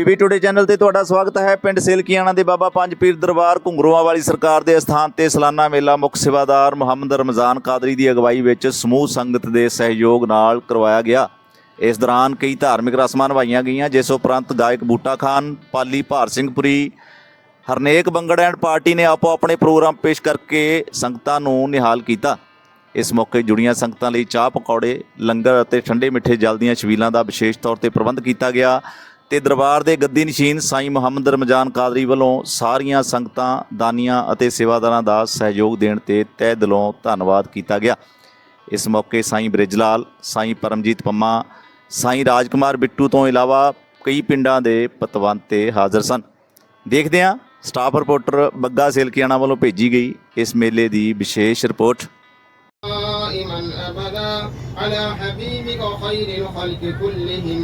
PB today channel ਤੇ ਤੁਹਾਡਾ ਸਵਾਗਤ ਹੈ। ਪਿੰਡ ਸੇਲਕੀਆਣਾ ਦੇ ਬਾਬਾ ਪੰਜ ਪੀਰ ਦਰਬਾਰ ਘੁੰਗਰੂਆਂ ਵਾਲੀ ਸਰਕਾਰ ਦੇ ਅਸਥਾਨ ਤੇ ਸਾਲਾਨਾ ਮੇਲਾ ਮੁੱਖ ਸੇਵਾਦਾਰ ਮੁਹੰਮਦ ਰਮਜ਼ਾਨ ਕਾਦਰੀ ਦੀ ਅਗਵਾਈ ਵਿੱਚ ਸਮੂਹ ਸੰਗਤ ਦੇ ਸਹਿਯੋਗ ਨਾਲ ਕਰਵਾਇਆ ਗਿਆ। ਇਸ ਦੌਰਾਨ ਕਈ ਧਾਰਮਿਕ ਰਸਮਾਂ ਨਿਭਾਈਆਂ ਗਈਆਂ, ਜਿਸ ਉਪਰੰਤ ਗਾਇਕ ਬੂਟਾ ਖਾਨ, ਪਾਲੀ ਭਾਰ ਸਿੰਘਪੁਰੀ ਹਰਨੇਕ ਬੰਗੜ ਐਂਡ ਪਾਰਟੀ ਨੇ ਆਪੋ ਆਪਣੇ ਪ੍ਰੋਗਰਾਮ ਪੇਸ਼ ਕਰਕੇ ਸੰਗਤਾਂ ਨੂੰ ਨਿਹਾਲ ਕੀਤਾ। ਇਸ ਮੌਕੇ ਜੁੜੀਆਂ ਸੰਗਤਾਂ ਲਈ ਚਾਹ ਪਕੌੜੇ, ਲੰਗਰ ਅਤੇ ਠੰਡੇ ਮਿੱਠੇ ਜਲ ਦੀਆਂ ਛਬੀਲਾਂ ਦਾ ਵਿਸ਼ੇਸ਼ ਤੌਰ ਤੇ ਪ੍ਰਬੰਧ ਕੀਤਾ ਗਿਆ। ਤੇ ਦਰਬਾਰ ਦੇ ਗੱਦੀ ਨਸ਼ੀਨ ਸਾਈਂ ਮੁਹੰਮਦ ਰਮਜ਼ਾਨ ਕਾਦਰੀ ਵੱਲੋਂ ਸਾਰੀਆਂ ਸੰਗਤਾਂ ਦਾਨੀਆਂ ਅਤੇ ਸੇਵਾਦਾਰਾਂ ਦਾ ਸਹਿਯੋਗ ਦੇਣ ਤੇ ਤਹਿ ਦਿਲੋਂ ਧੰਨਵਾਦ ਕੀਤਾ ਗਿਆ ਇਸ ਮੌਕੇ ਸਾਈਂ ਬ੍ਰਿਜਲਾਲ ਸਾਈਂ ਪਰਮਜੀਤ ਪੰਮਾ ਸਾਈਂ ਰਾਜਕੁਮਾਰ ਬਿੱਟੂ ਤੋਂ ਇਲਾਵਾ ਕਈ ਪਿੰਡਾਂ ਦੇ ਪਤਵੰਤੇ ਹਾਜ਼ਰ ਸਨ ਦੇਖਦੇ ਹਾਂ ਸਟਾਫ ਰਿਪੋਰਟਰ ਬੱਗਾ ਸੇਲਕੀਆਣਾ ਵੱਲੋਂ ਭੇਜੀ ਗਈ ਇਸ ਮੇਲੇ ਦੀ ਵਿਸ਼ੇਸ਼ ਰਿਪੋਰਟ دائما أبدا على حبيبك خير الخلق كلهم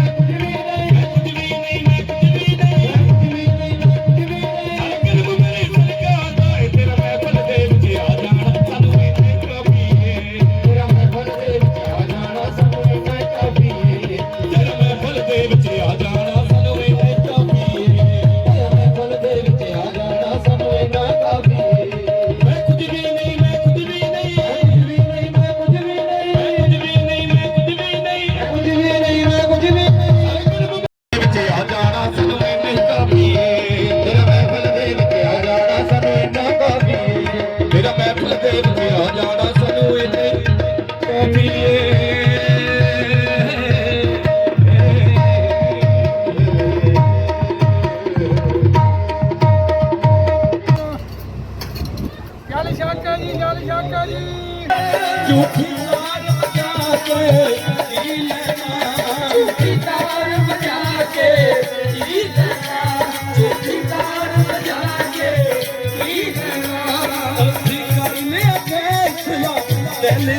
ਝੂਠੀ ਤਾਰ ਬਜਾ ਕੇ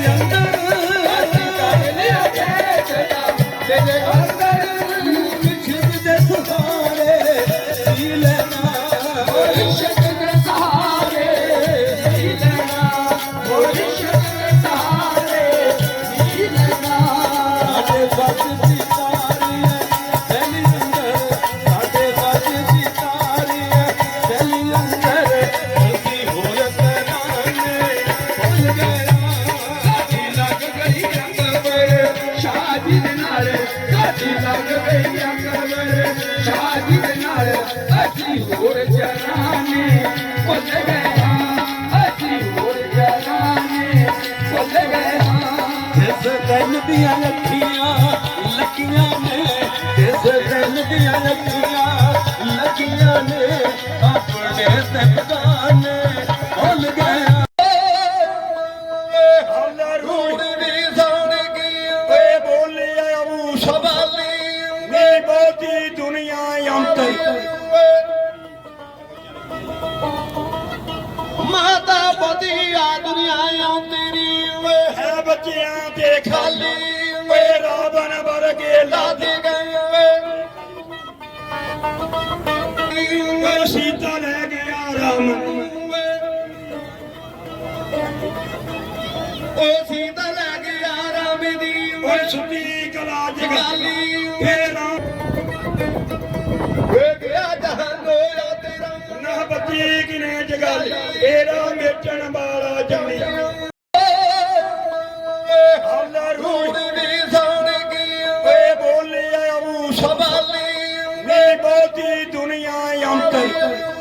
ਦਿਲ ਸ਼ਾਦੀ ਦੇ ਨਾਲ ਸਾਡੀ ਲੱਗ ਗਈ ਅੰਦਰ ਸ਼ਾਦੀ ਦੇ ਨਾਲ, ਅਸੀਂ ਹੋਰ ਜਰਾਂਗੇ ਭੁੱਲ ਗਏ ਅਸੀਂ ਹੋਰ ਜਰਾਂਗੇ ਭੁੱਲ ਗਏ ਜਿਸ ਦਿਨ ਦੀਆਂ ਲੱਖੀਆਂ ਅੰਤਰ ਮਾਤਾ ਬਦੀਆ ਦੁਨੀਆ ਆਉਂਦੀ ਵੇ ਹੈ ਬੱਚਿਆਂ ਤੇ ਖਾਲੀ ਵੇ ਰਾਵਣ ਵਰਗੇ ਲਾਦ ਗਏ ਵੇ ਵੇ ਸੀਤਾ ਲੈ ਗਿਆ ਰਾਮ। ਓ ਸੀਤਾ ਲੈ ਗਿਆ ਰਾਮ ਦੀ ਵੇ ਸੁੱਤੀ ਕਲਾ ਜਗਾਲੀ ਫੇਰ ਵੇ Allah'u